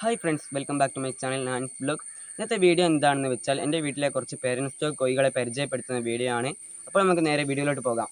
Hi friends welcome back to my channel ഞാൻ blog ഇന്നത്തെ video എന്താണെന്ന് വെച്ചാൽ എന്റെ വീട്ടിലെ കുറച്ച് പേരൻസ് സ്റ്റോക്ക് കോഴികളെ പരിചയപ്പെടുത്തുന്ന വീഡിയോ ആണ്. അപ്പോൾ നമുക്ക് നേരെ വീഡിയോയിലോട്ട് പോകാം.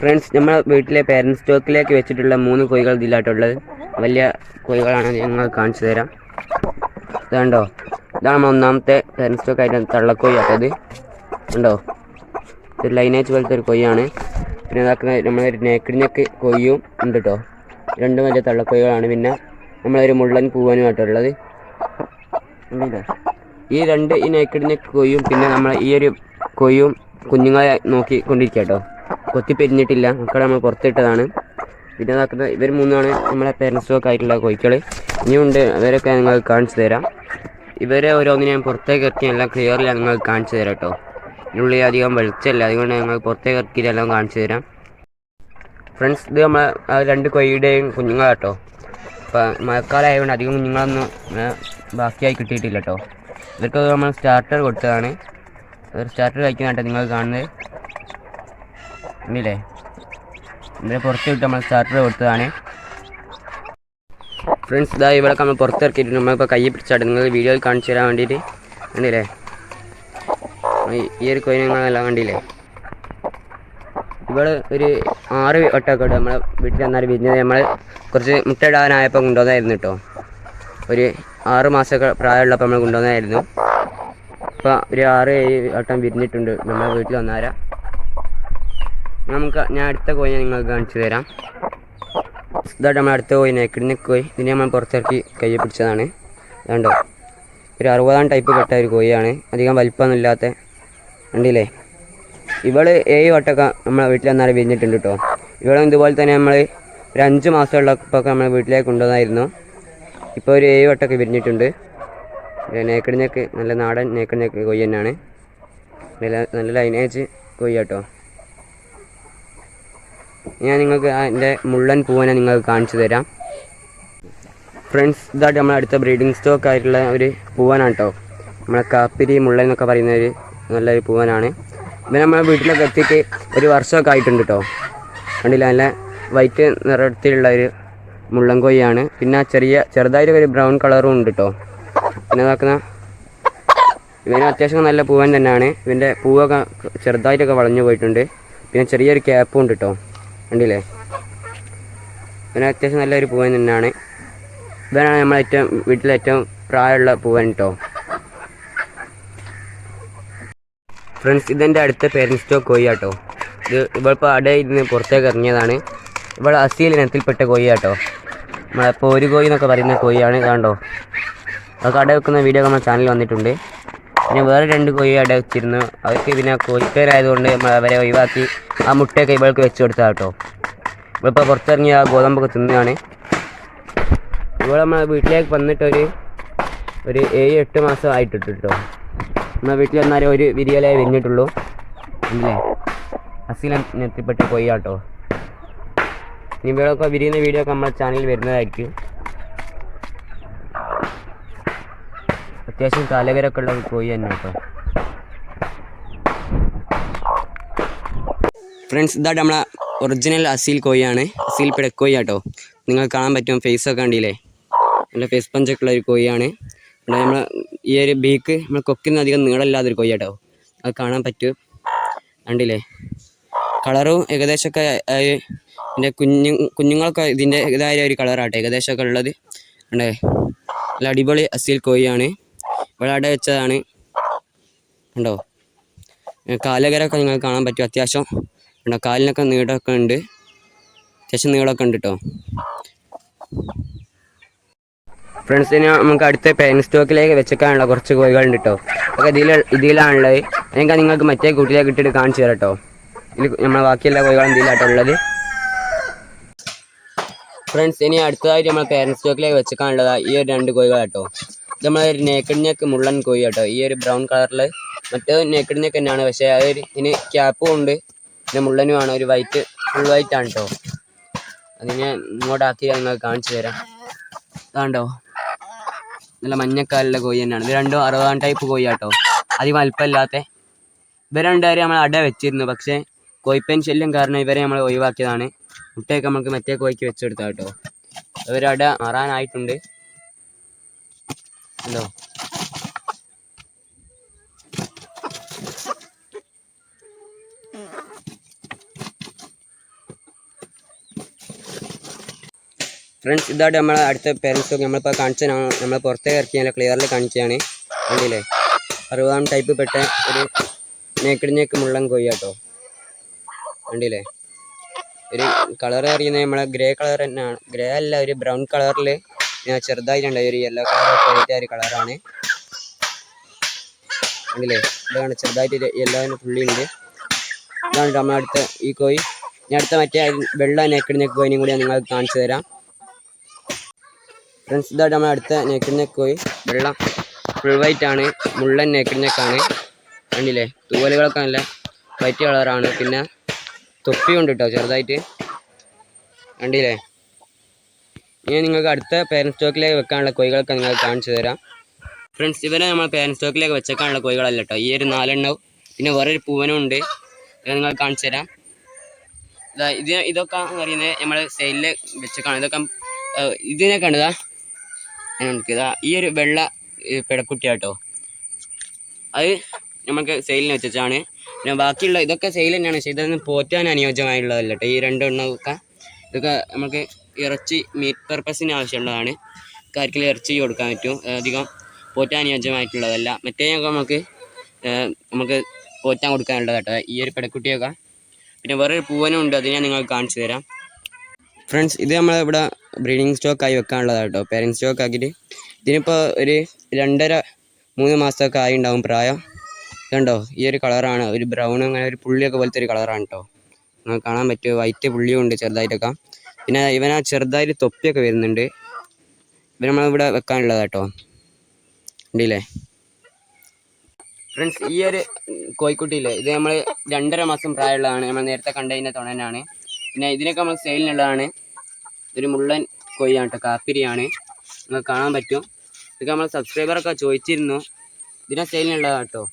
ഫ്രണ്ട്സ് നമ്മുടെ വീട്ടിലെ പേരൻസ് സ്റ്റോക്കിലേക്ക് വെച്ചിട്ടുള്ള മൂന്ന് കോഴികൾ ഇതിലായിട്ടുള്ളത്. വലിയ കോഴികളാണ് ഞങ്ങൾ കാണിച്ചു തരാം. ഇതുണ്ടോ? ഇതാണ് ഒന്നാമത്തെ പേരൻസ് സ്റ്റോക്ക് ആയിട്ട് തള്ളക്കൊയ്യാത്തത് ഉണ്ടോ? ഒരു ലൈനേജ് പോലത്തെ ഒരു കൊയ്യാണ്. പിന്നെ ഇതാക്കുന്ന നമ്മളൊരു നേക്കിടിനൊക്കെ നെക്ക് കൊയ്യും ഉണ്ട് കേട്ടോ രണ്ടും വലിയ തള്ളക്കൊയ്കളാണ് പിന്നെ നമ്മളൊരു മുള്ളൻ പൂവനുമായിട്ടുള്ളത് ആയിട്ടുള്ളത് ഈ രണ്ട് ഈ നേക്കിഡ് നെക്ക് കൊയ്യും പിന്നെ നമ്മൾ ഈ ഒരു കൊയ്യും കുഞ്ഞുങ്ങളെ നോക്കി കൊണ്ടിരിക്കുക കേട്ടോ കൊത്തി പെരിഞ്ഞിട്ടില്ല. മക്കളെ നമ്മൾ പുറത്തിട്ടതാണ്. പിന്നെ ഇതാക്കുന്ന ഇവർ മൂന്നാണ് നമ്മളെ പേരൻസ് ഒക്കെ ആയിട്ടുള്ള കോഴികൾ ഇനിയുണ്ട് അവരൊക്കെ നിങ്ങൾ കാണിച്ചു തരാം. ഇവരെ ഓരോന്നിനെ ഞാൻ പുറത്തേക്ക് ഇറക്കി എല്ലാം ക്ലിയറിൽ നിങ്ങൾ കാണിച്ചു തരാം കേട്ടോ. ഇതിനുള്ളിൽ അധികം വെളിച്ചമല്ല അതുകൊണ്ട് ഞങ്ങൾ പുറത്തേക്ക് ഇറക്കിയിട്ട് എല്ലാം കാണിച്ചു തരാം. ഫ്രണ്ട്സ് ഇത് നമ്മൾ രണ്ട് കൊയ്യുടെയും കുഞ്ഞുങ്ങളാട്ടോ അപ്പം മഴക്കാലമായതുകൊണ്ട് അധികം കുഞ്ഞുങ്ങളൊന്നും ബാക്കിയായി കിട്ടിയിട്ടില്ല കേട്ടോ. ഇവർക്ക് നമ്മൾ സ്റ്റാർട്ടർ കൊടുത്തതാണ്. ഒരു സ്റ്റാർട്ടർ കഴിക്കുന്നതാട്ടോ നിങ്ങൾ കാണുന്നത്. ഇല്ലേ? ഇവരെ പുറത്ത് വിട്ട് നമ്മൾ സ്റ്റാർട്ടർ കൊടുത്തതാണ്. ഫ്രണ്ട്സ് ഇതാ ഇവിടെ നമ്മൾ പുറത്തിറക്കിയിട്ടുണ്ട് നമ്മളിപ്പോൾ കൈ പിടിച്ചാട്ട് നിങ്ങൾ വീഡിയോയിൽ കാണിച്ചു തരാൻ വേണ്ടിയിട്ട്. കണ്ടില്ലേ? ഈ- ഒരു ഒരു കൊയിനങ്ങളെല്ലാം കണ്ടില്ലേ? ഇവിടെ ഒരു ആറ് വട്ടമൊക്കെ ഉണ്ട്. നമ്മളെ വീട്ടിൽ വന്നാൽ വിരിഞ്ഞത് നമ്മൾ കുറച്ച് മുട്ട മുട്ടയിടാനായപ്പോൾ കൊണ്ടുവന്നായിരുന്നു കേട്ടോ. ഒരു ആറ് മാസമൊക്കെ പ്രായമുള്ളപ്പോൾ നമ്മൾ കൊണ്ടുവന്നായിരുന്നു. ഇപ്പോൾ ഒരു ആറ് ഏഴ് വട്ടം വിരിഞ്ഞിട്ടുണ്ട് നമ്മളെ വീട്ടിൽ വന്നാരാ. നമുക്ക് ഞാൻ അടുത്ത കോയിനെ നിങ്ങൾക്ക് കാണിച്ചു തരാം. ഇതായിട്ട് നമ്മൾ അടുത്ത പോയി നേക്കിടി കോയി ഇതിനെ നമ്മൾ പുറത്തിറക്കി കൈ പിടിച്ചതാണ്. കണ്ടോ? ഒരു അറുപതാം ടൈപ്പ് കെട്ട ഒരു കോഴിയാണ്. അധികം വലിപ്പമൊന്നും ഇല്ലാത്ത കണ്ടില്ലേ? ഇവൾ ഏഴ് വട്ടമൊക്കെ നമ്മളെ വീട്ടിൽ വന്നാൽ വിരിഞ്ഞിട്ടുണ്ട് കേട്ടോ. ഇവളും ഇതുപോലെ തന്നെ നമ്മൾ ഒരു അഞ്ച് മാസമുള്ളപ്പോൾ നമ്മളെ വീട്ടിലേക്ക് കൊണ്ടുവന്നായിരുന്നു. ഇപ്പോൾ ഒരു ഏഴ് വട്ടമൊക്കെ വിരിഞ്ഞിട്ടുണ്ട്. നേക്കിടിഞ്ഞൊക്കെ നല്ല നാടൻ നേക്കിടിഞ്ഞൊക്കെ കൊയ്യന്നാണ് നല്ല നല്ല ലൈനേജ് കൊയ്യ കേട്ടോ ഞാൻ നിങ്ങൾക്ക് അതിന്റെ മുള്ളൻ പൂവനെ നിങ്ങൾക്ക് കാണിച്ചു തരാം. ഫ്രണ്ട്സ് ഇതായിട്ട് നമ്മളെ അടുത്ത ബ്രീഡിംഗ് സ്റ്റോക്ക് ആയിട്ടുള്ള ഒരു പൂവനാണ് കേട്ടോ നമ്മളെ കാപ്പിരി മുള്ളൻ എന്നൊക്കെ പറയുന്ന ഒരു നല്ലൊരു പൂവനാണ്. ഇവൻ നമ്മളെ വീട്ടിലൊക്കെ എത്തിയിട്ട് ഒരു വർഷമൊക്കെ ആയിട്ടുണ്ട് കേട്ടോ കണ്ടില്ല? നല്ല വൈറ്റ് നിറത്തിലുള്ള ഒരു മുള്ളൻ കൊയ്യാണ് പിന്നെ ചെറിയ ചെറുതായിട്ട് ഒരു ബ്രൗൺ കളറും ഉണ്ട് കേട്ടോ പിന്നെ നോക്കുന്ന ഇവന് അത്യാവശ്യം നല്ല പൂവൻ തന്നെയാണ്. ഇവന്റെ പൂവൊക്കെ ചെറുതായിട്ടൊക്കെ വളഞ്ഞു പോയിട്ടുണ്ട്. പിന്നെ ചെറിയൊരു ക്യാപ്പും ഉണ്ട് കേട്ടോ കണ്ടില്ലേ? ഇവന് അത്യാവശ്യം നല്ലൊരു പൂവൻ തന്നെയാണ്. ഇവനാണ് നമ്മളെ ഏറ്റവും വീട്ടിലെ ഏറ്റവും പ്രായമുള്ള പൂവൻ കേട്ടോ ഫ്രണ്ട്സ് ഇതെന്റെ അടുത്ത പേരൻസ് കോഴി കേട്ടോ ഇത് ഇവളിപ്പോൾ അടയിൽ ഇരുന്ന് പുറത്തേക്ക് ഇറങ്ങിയതാണ്. ഇവൾ അസീൽ ഇനത്തിൽപ്പെട്ട കോഴി കേട്ടോ നമ്മളെ ഒരു കോഴി എന്നൊക്കെ പറയുന്ന കോഴിയാണ് കണ്ടോ അതൊക്കെ അവിടെ വെക്കുന്ന വീഡിയോ നമ്മുടെ ചാനലിൽ വന്നിട്ടുണ്ട്. പിന്നെ വേറെ രണ്ട് കോഴി അവിടെ വെച്ചിരുന്നു. അവർക്ക് പിന്നെ കോഴിക്കാരായതുകൊണ്ട് നമ്മൾ അവരെ ഒഴിവാക്കി ആ മുട്ടയൊക്കെ ഇവൾക്ക് വെച്ച് കൊടുത്താൽ കേട്ടോ. ഇവളിപ്പോൾ പുറത്തിറങ്ങി ആ ഗോതമ്പൊക്കെ തിന്നുകയാണ്. ഇവൾ നമ്മൾ വീട്ടിലേക്ക് വന്നിട്ടൊരു ഒരു ഏഴ് എട്ട് മാസം ആയിട്ടിട്ട് കേട്ടോ. നമ്മളെ വീട്ടിൽ വന്നാൽ ഒരു വിരിയലേ വിരിഞ്ഞിട്ടുള്ളൂ. ഇല്ലേ? അസീലെത്തിപ്പെട്ട കൊയ്യാട്ടോ ഇനി ഇവളൊക്കെ വിരിയുന്ന വീഡിയോ ഒക്കെ നമ്മുടെ ചാനലിൽ വരുന്നതായിരിക്കും. അത്യാവശ്യം തലകരൊക്കെ ഉള്ള കോഴി തന്നെ കേട്ടോ. ഫ്രണ്ട്സ് ഇതായിട്ട് നമ്മളെ ഒറിജിനൽ അസീൽ കോഴിയാണ്. അസീൽ പിടക്കോഴി കേട്ടോ നിങ്ങൾ കാണാൻ പറ്റും ഫേസ് ഒക്കെ കണ്ടില്ലേ? നല്ല ഫേസ് പഞ്ചൊക്കെ ഉള്ള ഒരു കോഴിയാണ്. ഇവിടെ നമ്മൾ ഈ ഒരു ബീക്ക് നമ്മൾ കൊക്കിന് അധികം നീളമില്ലാതൊരു കോഴി കേട്ടോ അത് കാണാൻ പറ്റും. കണ്ടില്ലേ? കളറും ഏകദേശമൊക്കെ എന്റെ കുഞ്ഞു കുഞ്ഞുങ്ങളൊക്കെ ഇതിന്റെ ഇതായ ഒരു കളറാട്ടെ ഏകദേശമൊക്കെ ഉള്ളത്. ഉണ്ടേ നല്ല അടിപൊളി അസീൽ കോഴിയാണ്. ഇവിടെ വെച്ചതാണ്. കണ്ടോ? കാലകരൊക്കെ നിങ്ങൾക്ക് കാണാൻ പറ്റും. അത്യാവശ്യം ഉണ്ടോ കാലിനൊക്കെ നീളമൊക്കെ ഉണ്ട്. അത്യാവശ്യം നീളമൊക്കെ ഉണ്ട് കേട്ടോ ഇനി നമുക്ക് അടുത്ത പെൻ സ്റ്റോക്കിലേക്ക് വെച്ചേക്കാനുള്ള കുറച്ച് കോഴികളുണ്ട് കേട്ടോ അതൊക്കെ ഇതിൽ ഇതിലാണുള്ളത്. എനിക്ക് നിങ്ങൾക്ക് മറ്റേ കൂട്ടിലേക്ക് ഇട്ടിട്ട് കാണിച്ചു തരാം കേട്ടോ ഇതിൽ നമ്മളെ ബാക്കിയെല്ലാ കോഴികളും ഇതിലാട്ടോ ഉള്ളത്. ഫ്രണ്ട്സ് ഇനി അടുത്തതായിട്ട് നമ്മൾ പേരൻസ് സ്റ്റോക്കിലേക്ക് വെച്ചേക്കാനുള്ളത് ഈ ഒരു രണ്ട് കോഴികൾ നമ്മളെ നേക്കഡ് നെക്ക് മുള്ളൻ കോഴി കേട്ടോ ഈ ഒരു ബ്രൗൺ കളറിൽ മറ്റേ നേക്കഡ് നെക്ക് തന്നെയാണ്. പക്ഷേ അതൊരു ഇതിന് ക്യാപ്പും ഉണ്ട്. പിന്നെ മുള്ളനുമാണ് ഒരു വൈറ്റ് ഫുൾ വൈറ്റ് ആണ് കേട്ടോ അത് ഞാൻ ഇങ്ങോട്ടാക്കി നിങ്ങൾക്ക് കാണിച്ചു തരാം. അതാണ്ടോ നല്ല മഞ്ഞക്കാലിലെ കോഴി തന്നെയാണ്. ഇത് രണ്ടും അറുപതാം ടൈപ്പ് കോഴി കേട്ടോ അധികം അല്പമില്ലാത്ത. ഇവരെ രണ്ടുപേരെ നമ്മൾ അട വെച്ചിരുന്നു. പക്ഷേ കോയിപ്പൻ ശല്യം കാരണം ഇവരെ നമ്മൾ ഒഴിവാക്കിയതാണ്. മുട്ടയൊക്കെ നമുക്ക് മറ്റേ കോഴിക്ക് വെച്ചെടുത്താട്ടോ ഇവരട മാറാനായിട്ടുണ്ട്. എന്തോ ഫ്രണ്ട്സ് ഇതായിട്ട് നമ്മളെ അടുത്ത പേരൻസ് നമ്മളിപ്പോൾ കാണിച്ചതാണ് നമ്മൾ പുറത്തേക്ക് ഇറക്കിയാൽ ക്ലിയറിൽ കാണിക്കുകയാണ് കണ്ടില്ലേ? അറുപതാം ടൈപ്പ് പെട്ട ഒരു നേക്കിടിഞ്ഞേക്ക് മുള്ളൻ കൊയ്യാട്ടോ കണ്ടില്ലേ? ഒരു കളർ അറിയുന്നത് നമ്മളെ ഗ്രേ കളർ തന്നെയാണ്. ഗ്രേ അല്ല ഒരു ബ്രൗൺ കളറിൽ ചെറുതായിട്ടുണ്ട് ഒരു യെല്ലോ കളർ ഒക്കെ ഒരു കളറാണ് അല്ലേ ഇതാണ് ചെറുതായിട്ട് യെല്ലോന് പുള്ളിയുണ്ട്. ഇതാണ് നമ്മൾ അടുത്ത ഈ കോയി. ഞാൻ അടുത്ത മറ്റേ വെള്ള നേക്കിടിഞ്ഞേക്ക് കോയിനും കൂടി ഞാൻ നിങ്ങൾക്ക് കാണിച്ചു തരാം. ഫ്രണ്ട്സ് ഇതായിട്ട് നമ്മൾ അടുത്ത നെക്കിനെക്ക് കോയി. വെള്ള ഫുൾ വൈറ്റ് ആണ്. മുള്ളൻ ആണ്. കണ്ടില്ലേ? തൂവലുകളൊക്കെ നല്ല വൈറ്റ് കളറാണ് പിന്നെ തൊപ്പിയുണ്ട് കേട്ടോ ചെറുതായിട്ട്. കണ്ടില്ലേ? ഇനി നിങ്ങൾക്ക് അടുത്ത പേരൻ സ്റ്റോക്കിലേക്ക് വെക്കാനുള്ള കോഴികളൊക്കെ നിങ്ങൾ കാണിച്ചു തരാം. ഫ്രണ്ട്സ് ഇവരെ നമ്മൾ പേരൻ സ്റ്റോക്കിലേക്ക് വെച്ചേക്കാനുള്ള കോഴികളല്ല കേട്ടോ ഈ ഒരു നാലെണ്ണവും പിന്നെ വേറൊരു പൂവനും ഉണ്ട് ഇത് നിങ്ങൾ കാണിച്ചു തരാം. ഇതാ ഇത് ഇതൊക്കെ പറയുന്നത് നമ്മൾ സെയിലിൽ വെച്ചേക്കാണ്. ഇതൊക്കെ ഇതിനെ കണ്ടതാ നമുക്ക് ഇതാ ഈ ഒരു വെള്ള പിടക്കുട്ടിയാട്ടോ അത് നമുക്ക് സെയിലിന് വെച്ചാണ് പിന്നെ ബാക്കിയുള്ള ഇതൊക്കെ സെയിൽ തന്നെയാണ്. പക്ഷേ ഇതൊന്നും പോറ്റാൻ അനുയോജ്യമായുള്ളതല്ല കേട്ടോ ഈ രണ്ടെണ്ണമൊക്കെ ഇതൊക്കെ നമുക്ക് ഇറച്ചി മീറ്റ് പർപ്പസിന് ആവശ്യമുള്ളതാണ്. കാര്യത്തിൽ ഇറച്ചി കൊടുക്കാൻ പറ്റും. അധികം പോറ്റാൻ അനുയോജ്യമായിട്ടുള്ളതല്ല. മറ്റേതൊക്കെ നമുക്ക് നമുക്ക് പോറ്റാൻ കൊടുക്കാനുള്ളത് കേട്ടോ. ഈ ഒരു പെടക്കുട്ടിയൊക്കെ പിന്നെ വേറൊരു പൂവനും ഉണ്ട്. അത് ഞാൻ നിങ്ങൾക്ക് കാണിച്ചു തരാം. ഫ്രണ്ട്സ് ഇത് നമ്മളിവിടെ ബ്രീഡിങ് സ്റ്റോക്ക് ആയി വെക്കാനുള്ളതാണ് കേട്ടോ. പേരൻസ് സ്റ്റോക്ക് ആക്കിയിട്ട്. ഇതിനിപ്പോൾ ഒരു രണ്ടര മൂന്ന് മാസമൊക്കെ ആയി ഉണ്ടാവും പ്രായം. കണ്ടോ ഈ ഒരു കളറാണ്. ഒരു ബ്രൗൺ അങ്ങനെ ഒരു പുള്ളിയൊക്കെ പോലത്തെ ഒരു കളറാണ് കേട്ടോ. നിങ്ങൾക്ക് കാണാൻ പറ്റുമോ വൈറ്റ് പുള്ളിയും ഉണ്ട് ചെറുതായിട്ടൊക്കെ. പിന്നെ ഇവനാ ചെറുതായിട്ട് തൊപ്പിയൊക്കെ വരുന്നുണ്ട്. ഇവൻ നമ്മളിവിടെ വെക്കാനുള്ളത് കേട്ടോ ഉണ്ടല്ലേ? ഫ്രണ്ട്സ് ഈ ഒരു കോഴിക്കുട്ടിയില്ലേ ഇത് നമ്മൾ രണ്ടര മാസം പ്രായമുള്ളതാണ്. നമ്മൾ നേരത്തെ കണ്ടതിന്റെ തുണനാണ്. പിന്നെ ഇതിനൊക്കെ നമ്മൾ സെയിലിനുള്ളതാണ്. ഇതൊരു മുള്ളൻ കോഴിയാണ് കേട്ടോ കാപ്പിരിയാണ്. നിങ്ങൾക്ക് കാണാൻ പറ്റും. ഇതൊക്കെ നമ്മൾ സബ്സ്ക്രൈബറൊക്കെ ചോദിച്ചിരുന്നു. ഇതിനെ സെയിലിനുള്ളതാണ് കേട്ടോ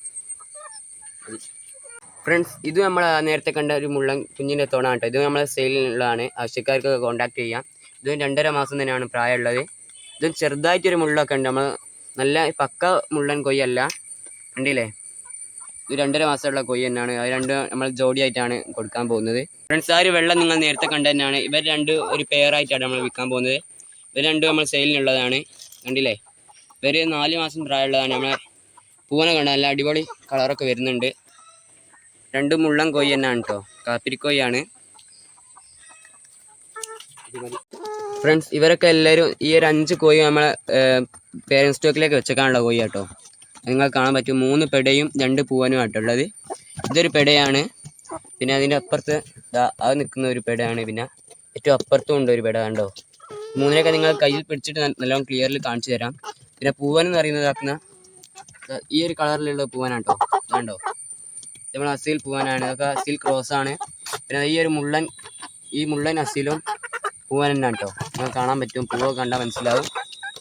ഫ്രണ്ട്സ് ഇത് നമ്മൾ നേരത്തെ കണ്ട ഒരു മുള്ളൻ കുഞ്ഞിന്റെ തോണ കേട്ടോ. ഇത് നമ്മൾ സെയിലിനുള്ളതാണ് ആവശ്യക്കാർക്കൊക്കെ കോൺടാക്ട് ചെയ്യാം. ഇത് രണ്ടര മാസം തന്നെയാണ് പ്രായമുള്ളത്. ഇത് ചെറുതായിട്ടൊരു മുള്ളൊക്കെ ഉണ്ട്. നമ്മൾ നല്ല പക്ക മുള്ളൻ കൊയ്യല്ല. കണ്ടില്ലേ? ഇത് രണ്ടര മാസമുള്ള കൊയ്യ തന്നെയാണ്. അത് രണ്ട് നമ്മൾ ജോഡിയായിട്ടാണ് കൊടുക്കാൻ പോകുന്നത്. ഫ്രണ്ട്സ് ആ ഒരു വെള്ളം നിങ്ങൾ നേരത്തെ കണ്ട തന്നെയാണ്. ഇവർ രണ്ട് ഒരു പെയറായിട്ടാണ് നമ്മൾ വിൽക്കാൻ പോകുന്നത്. ഇവർ രണ്ടും നമ്മൾ സെയിലിനുള്ളതാണ് കണ്ടില്ലേ? ഇവർ നാല് മാസം പ്രായമുള്ളതാണ്. നമ്മളെ പൂവനെ കണ്ട നല്ല അടിപൊളി കളറൊക്കെ വരുന്നുണ്ട്. രണ്ട് മുള്ളൻ കൊയ്യ തന്നെയാണ് കേട്ടോ കാപ്പിരിക്കൊയ്യാണ് ഫ്രണ്ട്സ് ഇവരൊക്കെ എല്ലാവരും ഈ ഒരു അഞ്ച് കോഴി നമ്മളെ പേരൻസ് സ്റ്റോക്കിലേക്ക് വെച്ചേക്കാനുള്ള കോഴി കേട്ടോ നിങ്ങൾ കാണാൻ പറ്റും മൂന്ന് പെടയും രണ്ട് പൂവനും ആട്ടുള്ളത് ഇതൊരു പെടയാണ്. പിന്നെ അതിന്റെ അപ്പുറത്ത് അത് നിൽക്കുന്ന ഒരു പെടയാണ് പിന്നെ. ഏറ്റവും അപ്പുറത്തും ഉണ്ട് ഒരു പെട കണ്ടോ? മൂന്നിനൊക്കെ നിങ്ങൾ കയ്യിൽ പിടിച്ചിട്ട് നല്ലോണം ക്ലിയറിൽ കാണിച്ചു തരാം. പിന്നെ പൂവൻ എന്ന് പറയുന്നത് ആക്കുന്ന ഈ ഒരു കളറിലുള്ള പൂവനാണ് കേട്ടോ കണ്ടോ നമ്മൾ അസീൽ പൂവനാണ്. ഇതൊക്കെ അസീൽ ക്രോസ് ആണ്. പിന്നെ ഈ ഒരു മുള്ളൻ ഈ മുള്ളൻ അസീലും പൂവൻ തന്നെയാണ് കേട്ടോ നിങ്ങൾ കാണാൻ പറ്റും. പൂവ് കണ്ടാൽ മനസ്സിലാവും.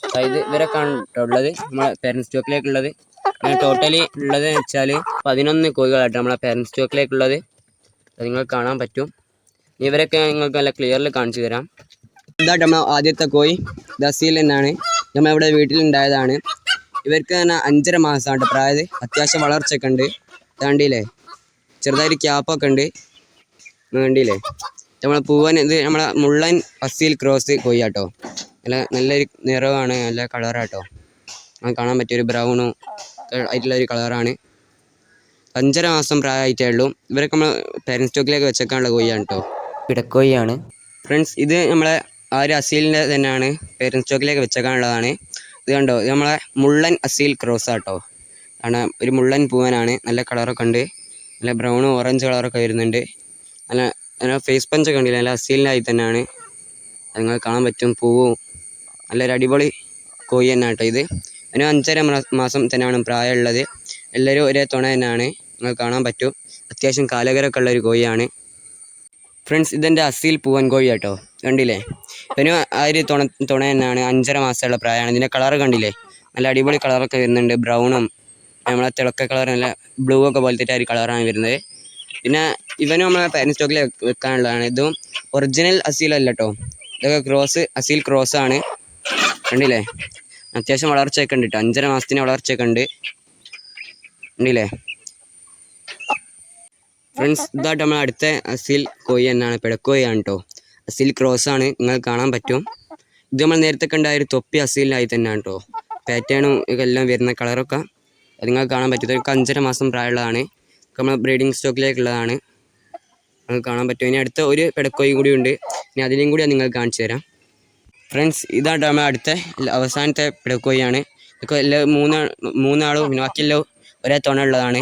അതായത് ഇവരൊക്കെയാണ് കേട്ടോ ഉള്ളത്. നമ്മളെ പേരന്റ് സ്റ്റോക്കിലേക്കുള്ളത് അങ്ങനെ ടോട്ടലി ഉള്ളത് എന്ന് വെച്ചാൽ പതിനൊന്ന് കോഴികളാട്ടോ നമ്മളെ പേരന്റ് സ്റ്റോക്കിലേക്കുള്ളത് അത് നിങ്ങൾക്ക് കാണാൻ പറ്റും. ഇവരൊക്കെ നിങ്ങൾക്ക് നല്ല ക്ലിയറിൽ കാണിച്ചു തരാം. ഇതായിട്ട് നമ്മൾ ആദ്യത്തെ കോഴി. ദസീൽ എന്നാണ് നമ്മൾ ഇവിടെ വീട്ടിലുണ്ടായതാണ്. ഇവർക്ക് തന്നെ അഞ്ചര മാസമാണ് പ്രായത് അത്യാവശ്യം വളർച്ചയൊക്കെ ഉണ്ട്. കണ്ടില്ലേ ചെറുതായിട്ട് ക്യാപ്പൊക്കെ ഉണ്ട്. വേണ്ടിയില്ലേ നമ്മളെ പൂവൻ ഇത് നമ്മളെ മുള്ളൻ അസീൽ ക്രോസ് കൊയ്യാട്ടോ. നല്ല നല്ലൊരു നിറമാണ് നല്ല കളറാട്ടോ നമുക്ക് കാണാൻ പറ്റിയ ഒരു ബ്രൗണും ആയിട്ടുള്ള ഒരു കളറാണ് അഞ്ചര മാസം പ്രായമായിട്ടേ ഉള്ളൂ. ഇവരൊക്കെ നമ്മൾ പേരൻസ് സ്റ്റോക്കിലേക്ക് വെച്ചേക്കാനുള്ള കോഴിയാണ് കേട്ടോ പിടക്കൊയ്യാണ്. ഫ്രണ്ട്സ് ഇത് നമ്മളെ ആ ഒരു അസീലിന്റെ തന്നെയാണ്. പേരൻസ് സ്റ്റോക്കിലേക്ക് വെച്ചേക്കാനുള്ളതാണ്. ഇത് കണ്ടോ? ഇത് നമ്മളെ മുള്ളൻ അസീൽ ക്രോസ് ആട്ടോ. ആണ് ഒരു മുള്ളൻ പൂവനാണ്. നല്ല കളറൊക്കെ ഉണ്ട്. നല്ല ബ്രൗണും ഓറഞ്ച് കളറൊക്കെ വരുന്നുണ്ട്. നല്ല നല്ല ഫേസ് പഞ്ചൊക്കെ ഉണ്ടല്ലോ? നല്ല അസീലിനായി തന്നെയാണ്. അത് നിങ്ങൾ കാണാൻ പറ്റും. പൂവും നല്ലൊരു അടിപൊളി കോഴി തന്നെ കേട്ടോ ഇത്. അതിന് അഞ്ചര മാസം തന്നെയാണ് പ്രായമുള്ളത്. എല്ലാവരും ഒരേ തുണ തന്നെയാണ്. നിങ്ങൾക്ക് കാണാൻ പറ്റും. അത്യാവശ്യം കാലകരൊക്കെ ഉള്ളൊരു കോഴിയാണ്. ഫ്രണ്ട്സ് ഇതെന്റെ അസീൽ പൂവൻ കോഴി കേട്ടോ. കണ്ടില്ലേ? ഇതിന് ആ ഒരു തുണ തുണ തന്നെയാണ്. അഞ്ചര മാസമുള്ള പ്രായമാണ്. ഇതിന്റെ കളർ കണ്ടില്ലേ? നല്ല അടിപൊളി കളറൊക്കെ വരുന്നുണ്ട്. ബ്രൗണും നമ്മളെ തിളക്ക കളർ നല്ല ബ്ലൂ ഒക്കെ പോലത്തെ ഒരു കളറാണ് വരുന്നത്. പിന്നെ ഇവനും നമ്മളെ പാരന്റ് സ്റ്റോക്കിൽ വെക്കാനുള്ളതാണ്. ഇതും ഒറിജിനൽ അസീലല്ല കേട്ടോ ഇതൊക്കെ ക്രോസ് അസീൽ ക്രോസ് ആണ്. കണ്ടില്ലേ? അത്യാവശ്യം വളർച്ചയൊക്കെ ഉണ്ട് കേട്ടോ അഞ്ചര മാസത്തിന് വളർച്ചയൊക്കെ ഉണ്ട്. ഉണ്ടല്ലേ ഫ്രണ്ട്സ് ഇതായിട്ട് നമ്മൾ അടുത്ത അസീൽ കോഴി എന്നാണ്. പിടക്കോഴിയാണ് കേട്ടോ അസീൽ ക്രോസ് ആണ്. നിങ്ങൾ കാണാൻ പറ്റും. ഇത് നമ്മൾ നേരത്തെ കണ്ട ആ ഒരു തൊപ്പി അസീലായി തന്നെയാണ് കേട്ടോ പാറ്റേണും ഇതെല്ലാം വരുന്ന കളറൊക്കെ നിങ്ങൾക്ക് കാണാൻ പറ്റും ഇതൊക്കെ അഞ്ചര മാസം പ്രായമുള്ളതാണ്. നമ്മൾ ബ്രീഡിംഗ് സ്റ്റോക്കിലേക്കുള്ളതാണ് നിങ്ങൾക്ക് കാണാൻ പറ്റും. ഇനി അടുത്ത ഒരു പെടക്കോയി കൂടി ഉണ്ട്. ഇനി അതിനെയും കൂടി നിങ്ങൾക്ക് കാണിച്ചു തരാം. ഫ്രണ്ട്സ് ഇതാണ് നമ്മൾ അടുത്ത അവസാനത്തെ പിടക്കോഴിയാണ് ഇതൊക്കെ എല്ലാ മൂന്ന് മൂന്നാളും പിന്നെ ബാക്കിയെല്ലാം ഒരേ തുണ ഉള്ളതാണ്.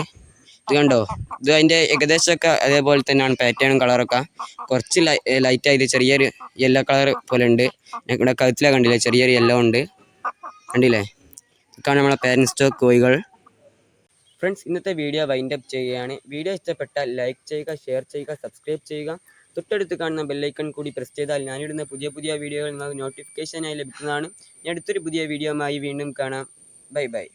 ഇത് കണ്ടോ? ഇത് അതിന്റെ ഏകദേശമൊക്കെ അതേപോലെ തന്നെയാണ്. പാറ്റേണും കളറൊക്കെ കുറച്ച് ലൈറ്റ് ആയിട്ട് ചെറിയൊരു യെല്ലോ കളർ പോലെ ഉണ്ട്. ഇവിടെ കഴുത്തിലെ കണ്ടില്ലേ? ചെറിയൊരു യെല്ലോ ഉണ്ട്. കണ്ടില്ലേ? ഇതൊക്കെയാണ് നമ്മളെ പാരന്റ് സ്റ്റോക്ക് കോഴികൾ. ഫ്രണ്ട്സ് ഇന്നത്തെ വീഡിയോ വൈൻഡ് അപ്പ് ചെയ്യുകയാണ്. വീഡിയോ ഇഷ്ടപ്പെട്ടാൽ ലൈക്ക് ചെയ്യുക ഷെയർ ചെയ്യുക സബ്സ്ക്രൈബ് ചെയ്യുക. തൊട്ടടുത്ത് കാണുന്ന ബെല്ലൈക്കൺ കൂടി പ്രസ് ചെയ്താൽ ഞാനിടുന്ന പുതിയ പുതിയ വീഡിയോകൾ നിങ്ങൾക്ക് നോട്ടിഫിക്കേഷനായി ലഭിക്കുന്നതാണ്. ഞാൻ അടുത്തൊരു പുതിയ വീഡിയോയുമായി വീണ്ടും കാണാം. Bye bye